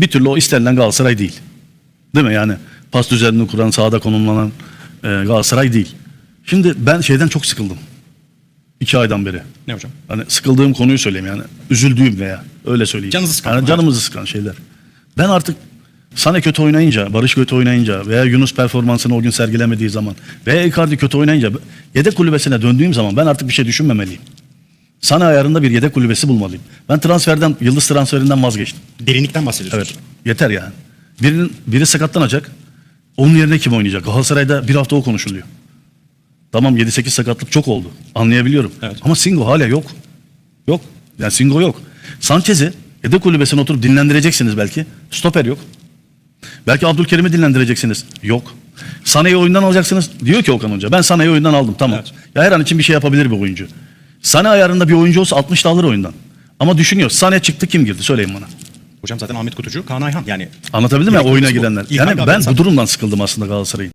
bir türlü o istenilen Galatasaray değil. Değil mi? Yani pas düzenini kuran, sahada konumlanan e, Galatasaray değil. Şimdi ben şeyden çok sıkıldım. İki aydan beri. Ne hocam? Hani sıkıldığım konuyu söyleyeyim yani. Üzüldüğüm veya öyle söyleyeyim. Canınızı sıkan, Yani canımızı sıkan şeyler. Ben artık Sane kötü oynayınca, Barış kötü oynayınca veya Yunus performansını o gün sergilemediği zaman veya Icardi kötü oynayınca yedek kulübesine döndüğüm zaman ben artık bir şey düşünmemeliyim. Sane ayarında bir yedek kulübesi bulmalıyım. Ben transferden, yıldız transferinden vazgeçtim. Derinlikten bahsediyorsunuz. Evet. Yeter yani. Birinin, biri sakatlanacak. Onun yerine kim oynayacak? Galatasaray'da bir hafta o konuşuluyor. Tamam 7-8 sakatlık çok oldu. Anlayabiliyorum. Evet. Ama Singo hala yok. Yok. Yani Singo yok. Sanchez'i yedek kulübesine oturup dinlendireceksiniz belki. Stoper yok. Belki Abdülkerim'i dinlendireceksiniz. Yok. Sane'yi oyundan alacaksınız. Diyor ki Okan Hoca ben Sane'yi oyundan aldım tamam. Evet. Ya her an için bir şey yapabilir bir oyuncu. Sane ayarında bir oyuncu olsa 60 da alır oyundan. Ama düşünüyor. Sane çıktı kim girdi söyleyin bana. Hocam zaten Ahmet Kutucu, Kaan Ayhan. Yani Anlatabildim? Direkt Oyuna. İlkan Yani ben bu durumdan sıkıldım aslında Galatasaray'ın.